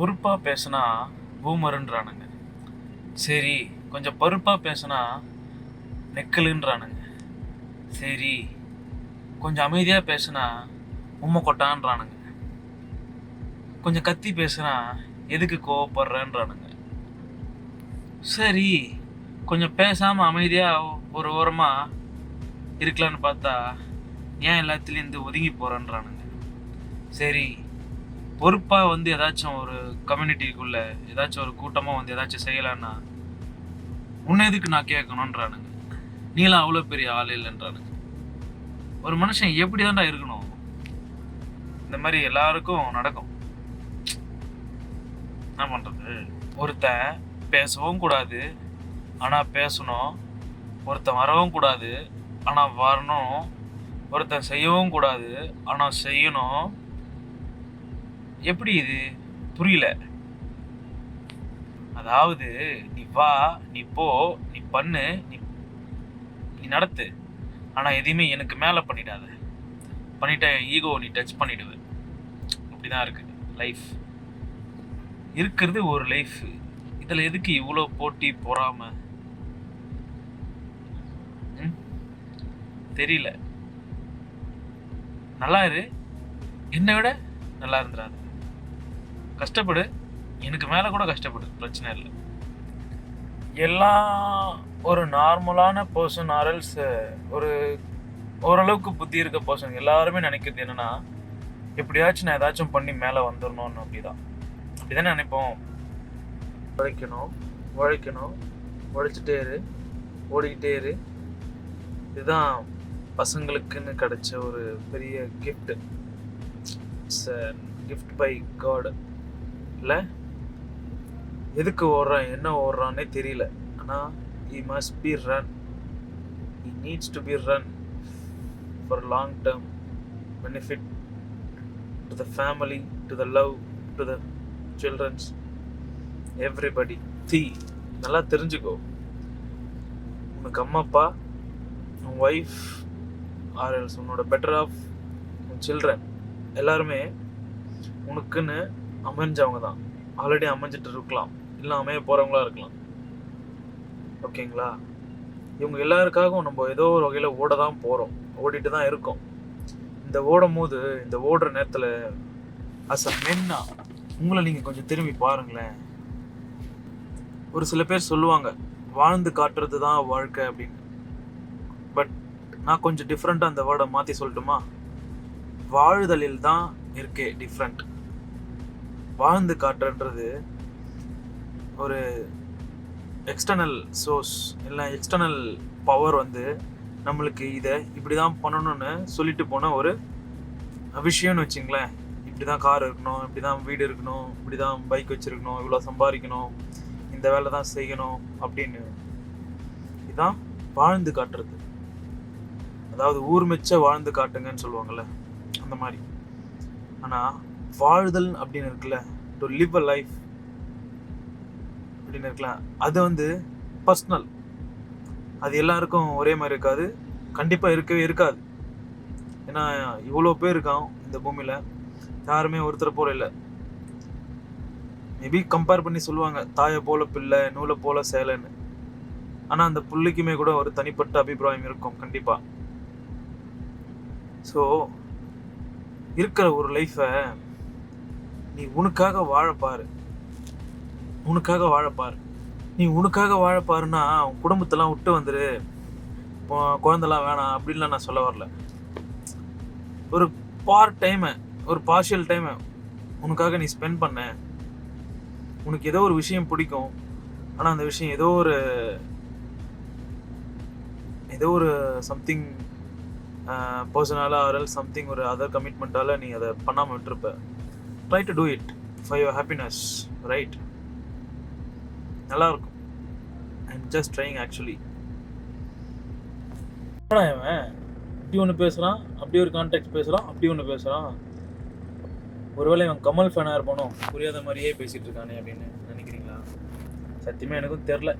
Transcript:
பொறுப்பாக பேசுனா பூமருன்றானுங்க. சரி கொஞ்சம் பருப்பாக பேசுனா நெக்கலுன்றானுங்க. சரி கொஞ்சம் அமைதியாக பேசுனா உம்மை கொட்டான்றானுங்க கொஞ்சம் கத்தி பேசுனா எதுக்கு கோவப்படுறேன்றானுங்க. சரி கொஞ்சம் பேசாமல் அமைதியாக ஒரு ஓரமாக இருக்கலான்னு பார்த்தா ஏன் எல்லாத்துலேயும் இருந்து ஒதுங்கி போகிறேன்றானுங்க சரி பொறுப்பாக வந்து ஏதாச்சும் ஒரு கம்யூனிட்டிக்குள்ள ஏதாச்சும் ஒரு கூட்டமாக வந்து ஏதாச்சும் செய்யலான்னா உன்ன எதுக்கு நான் கேட்கணுன்றானுங்க நீலாம் அவ்வளோ பெரிய ஆள் இல்லைன்றானுங்க. ஒரு மனுஷன் எப்படி தான்டா இருக்கணும்? இந்த மாதிரி எல்லாருக்கும் நடக்கும். என்ன பண்ணுறது ஒருத்தன் பேசவும் கூடாது ஆனால் பேசணும். ஒருத்தன் வரவும் கூடாது ஆனால் வரணும். ஒருத்தன் செய்யவும் கூடாது ஆனால் செய்யணும். எப்படி இது? புரியல. அதாவது நீ வா நீ போ நீ பண்ணு நீ நீ நடத்து. ஆனால் எதையுமே எனக்கு மேலே பண்ணிடாத. பண்ணிட்ட ஈகோ நீ டச் பண்ணிடுவ. அப்படிதான் இருக்கு. லைஃப் இருக்கிறது ஒரு லைஃப் இதில் எதுக்கு இவ்வளோ போட்டி பொறாம? ம்? தெரியல. நல்லா இரு. என்னை விட நல்லா இருந்துடாது கஷ்டப்படு. எனக்கு மேலே கூட கஷ்டப்படு. பிரச்சனை இல்லை. எல்லாம் ஒரு நார்மலான பர்சன் ஆரல்ஸ் ஒரு ஓரளவுக்கு புத்தி இருக்க பர்சன் எல்லாருமே நினைக்கிறது என்னன்னா எப்படியாச்சும் நான் ஏதாச்சும் பண்ணி மேலே வந்துடணும்னு அப்படிதான். அப்படிதானே நினைப்போம். உழைக்கணும் உழைக்கணும். உழைச்சிட்டே இரு. ஓடிக்கிட்டே இரு. இதுதான் பசங்களுக்குன்னு கிடைச்ச ஒரு பெரிய கிஃப்ட் இட்ஸ் கிஃப்ட் பை காடு இல்லை? எதுக்கு ஓடுறான் என்ன ஓடுறான்னே தெரியல. ஆனால் he must be run he needs to be run for long term benefit to the family to the love to the childrens everybody the நல்லா தெரிஞ்சுக்கோ. உனக்கு அம்மா அப்பா உன் ஒய்ஃப் ஆர் எல்ஸ் உன்னோட பெட்டர் ஆஃப் உன் சில்ட்ரன் எல்லாருமே உனக்குன்னு அமைஞ்சவங்க தான் ஆல்ரெடி அமைஞ்சிட்டு இருக்கலாம் இல்லை அமைய போகிறவங்களா இருக்கலாம். ஓகேங்களா? இவங்க எல்லாருக்காகவும் நம்ம ஏதோ ஒரு வகையில் ஓட தான் போகிறோம் ஓடிட்டு தான் இருக்கோம். இந்த ஓடும் போது இந்த ஓடுற நேரத்தில் அஸ் அ மென்னா உங்களை நீங்கள் கொஞ்சம் திரும்பி பாருங்களேன். ஒரு சில பேர் சொல்லுவாங்க வாழ்ந்து காட்டுறது தான் வாழ்க்கை அப்படின்னு. பட் நான் கொஞ்சம் டிஃப்ரெண்ட்டாக அந்த வேர்டை மாற்றி சொல்லட்டுமா? வாழுதலில் தான் இருக்கே டிஃப்ரெண்ட் வாழ்ந்து காட்டுறது ஒரு எக்ஸ்டர்னல் சோர்ஸ் இல்லை எக்ஸ்டர்னல் பவர் வந்து நம்மளுக்கு இதை இப்படி தான் பண்ணணும்னு சொல்லிட்டு போன ஒரு விஷயம்னு வச்சுங்களேன். இப்படி தான் கார் இருக்கணும் இப்படி தான் வீடு இருக்கணும் இப்படி தான் பைக் வச்சுருக்கணும் இவ்வளோ சம்பாதிக்கணும் இந்த வேலை தான் செய்யணும் அப்படின்னு இதுதான் வாழ்ந்து காட்டுறது. அதாவது ஊர் மெச்ச வாழ்ந்து காட்டுங்கன்னு சொல்லுவாங்கள்ல அந்த மாதிரி. ஆனால் வாழுதல் அப்படின்னு இருக்குல்ல டு லிவ் அ லைஃப் அப்படின்னு இருக்குல்ல அது வந்து பர்சனல் அது எல்லாருக்கும் ஒரே மாதிரி இருக்காது. கண்டிப்பாக இருக்கவே இருக்காது. ஏன்னா இவ்வளோ பேர் இருக்கான் இந்த பூமியில். யாருமே ஒருத்தர் போல இல்லை. மேபி கம்பேர் பண்ணி சொல்லுவாங்க தாயை போல பிள்ளை நூலை போல சேலைன்னு. ஆனால் அந்த புள்ளிக்குமே கூட ஒரு தனிப்பட்ட அபிப்பிராயம் இருக்கும் கண்டிப்பாக ஸோ இருக்கிற ஒரு லைஃப்பை நீ உனக்காக வாழப்பாரு. உனக்காக வாழப்பாரு. நீ உனக்காக வாழப்பாருன்னா உன் குடும்பத்தெல்லாம் விட்டு வந்துரு. குழந்தெல்லாம் வேணாம் அப்படின்லாம் நான் சொல்ல வரல. ஒரு பார்ட் டைமை ஒரு பார்ஷியல் டைமை உனக்காக நீ ஸ்பெண்ட் பண்ண. உனக்கு ஏதோ ஒரு விஷயம் பிடிக்கும். ஆனால் அந்த விஷயம் ஏதோ ஒரு ஏதோ ஒரு சம்திங் பர்சனலாக ஆர்எல் சம்திங் ஒரு அதர் கமிட்மெண்ட்டால் நீ அதை பண்ணாமல் விட்டுருப்ப. Try to do it for your happiness right நல்லா இருக்கும் I am just trying actually இவன்? இப்படி ஒன்று பேசுகிறான் அப்படி ஒரு கான்டாக்ட் பேசுகிறான் அப்படி ஒன்று பேசுகிறான் ஒருவேளை இவன் கமல் ஃபேனாக இருப்பானோ? புரியாத மாதிரியே பேசிகிட்டு இருக்கானே அப்படின்னு நினைக்கிறீங்களா? சத்தியமாக எனக்கும் தெரில